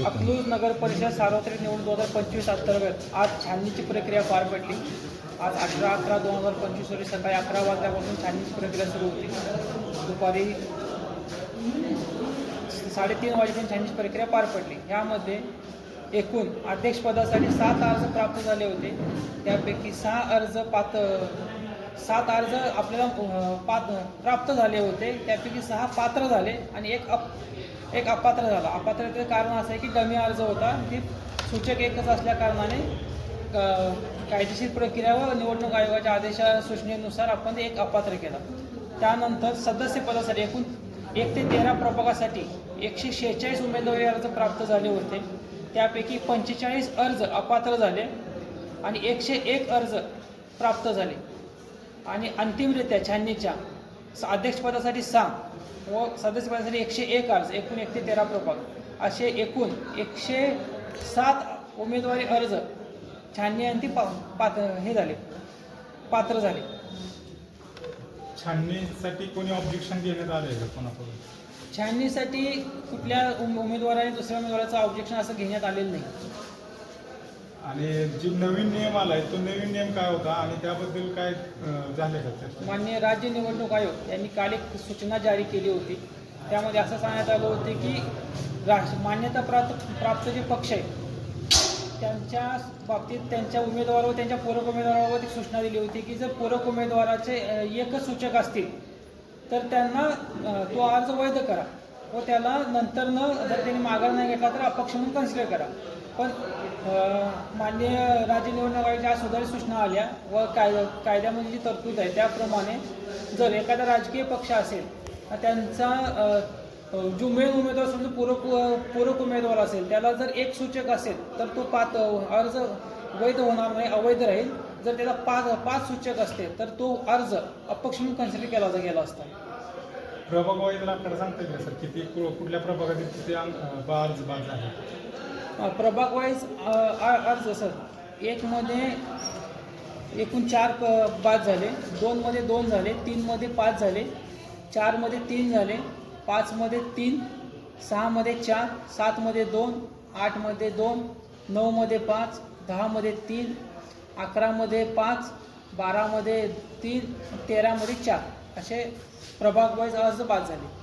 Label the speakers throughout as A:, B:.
A: परिषद सार्वत्रिक निवडणूक दोन हजार पंचवीस अंतर्गत आज छाननीची प्रक्रिया पार पडली. आज अठरा अकरा दोन हजार पंचवीस रोजी सकाळी अकरा वाजल्यापासून छाननीची प्रक्रिया सुरू होती. दुपारी साडेतीन वाजेपर्यंत छाननीची प्रक्रिया पार पडली. यामध्ये एकूण अध्यक्षपदासाठी सात अर्ज प्राप्त झाले होते. त्यापैकी सहा अर्ज पात सात अर्ज आपल्याला पात प्राप्त झाले होते. त्यापैकी सहा पात्र झाले आणि एक अप एक अपात्र झाला. अपात्रतेचं कारण असं आहे की डमी अर्ज होता ती सूचक एकच असल्या कारणाने कायदेशीर प्रक्रिया व निवडणूक आयोगाच्या आदेशा सूचनेनुसार आपण ते एक अपात्र केला. त्यानंतर सदस्य पदासाठी एकूण एक ते तेरा प्रभागासाठी एकशे शेहेचाळीस उमेदवारी अर्ज प्राप्त झाले होते. त्यापैकी पंचेचाळीस अर्ज अपात्र झाले आणि एकशे एक अर्ज प्राप्त झाले. आणि अंतिमरित्या छाननीच्या स- अध्यक्षपदासाठी सहा व सदस्यपदासाठी एकशे एक अर्ज एकूण एक ते तेरा प्रभाग. असे एकूण एकशे सात उमेदवारी अर्ज छाननी आणि ती पा पात्र हे झाले. पात्र झाले.
B: छाननीसाठी कोणी ऑब्जेक्शन देण्यात आलं का कोणाकडून?
A: छाननीसाठी कुठल्या उम- उमेदवाराने दुसऱ्या उमेदवाराचं ऑब्जेक्शन असं घेण्यात आलेलं नाही.
B: आणि जी नवीन नियम आलाय तो नवीन नियम काय होता आणि त्याबद्दल काय अं, झाले का चर्चा
A: माननीय राज्य निवडणूक आयोग यांनी काल एक सूचना जारी केली होती. त्यामध्ये असं सांगण्यात आलं होते की राष्ट्र मान्यता प्राप्त प्राप्त जे पक्ष आहेत त्यांच्या बाबतीत त्यांच्या उमेदवार त्यांच्या पूरक उमेदवारावर एक सूचना दिली होती की जर पूरक उमेदवाराचे अ, एकच सूचक असतील तर त्यांना अ, तो अर्ज वैध करा. व त्याला नंतरनं जर त्यांनी माघार नाही घेतला तर अपक्ष म्हणून कन्सिडर करा. पण माननीय राज्य निवडणूक आयोगाच्या सुधारित सूचना आल्या व कायदा कायद्यामध्ये जी तरतूद आहे त्याप्रमाणे जर एखादा राजकीय पक्ष असेल तर त्यांचा जो मेन उमेदवार समजा पूरक पूरक उमेदवार असेल त्याला जर एक सूचक असेल तर तो पाच अर्ज वैध होणार नाही अवैध राहील. जर त्याला पाच पाच सूचक असते तर तो अर्ज अपक्ष म्हणून कन्सिडर केला गेला असता.
B: प्रभाग वाईजला आकडा सांगता येईल सर? किती कु- कुठल्या प्रभागातील किती अंक बा अर्ज बाद झाले?
A: प्रभाग वाईज अर्ज सर. एकमध्ये एकूण चार प- बाद झाले. दोनमध्ये दोन झाले तीनमध्ये पाच झाले चारमध्ये तीन झाले पाचमध्ये तीन सहामध्ये चार सातमध्ये दोन आठमध्ये दोन नऊमध्ये पाच दहामध्ये तीन अकरामध्ये पाच बारामध्ये तीन तेरामध्ये चार. असे प्रभाग वाईज अर्ज बाद झाले.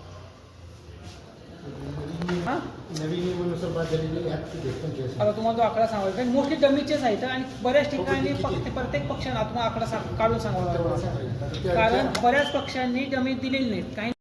A: हां?
C: नवीन बाद झालेली
A: आता तुम्हाला तो आकडा सांगायचा कारण मोस्टली डमीचेच आहेत आणि बऱ्याच ठिकाणी फक्त प्रत्येक पक्षाने आपण आकडा सांग काढून सांगावा लागतो कारण बऱ्याच पक्षांनी डमी दिलेली नाहीत. काही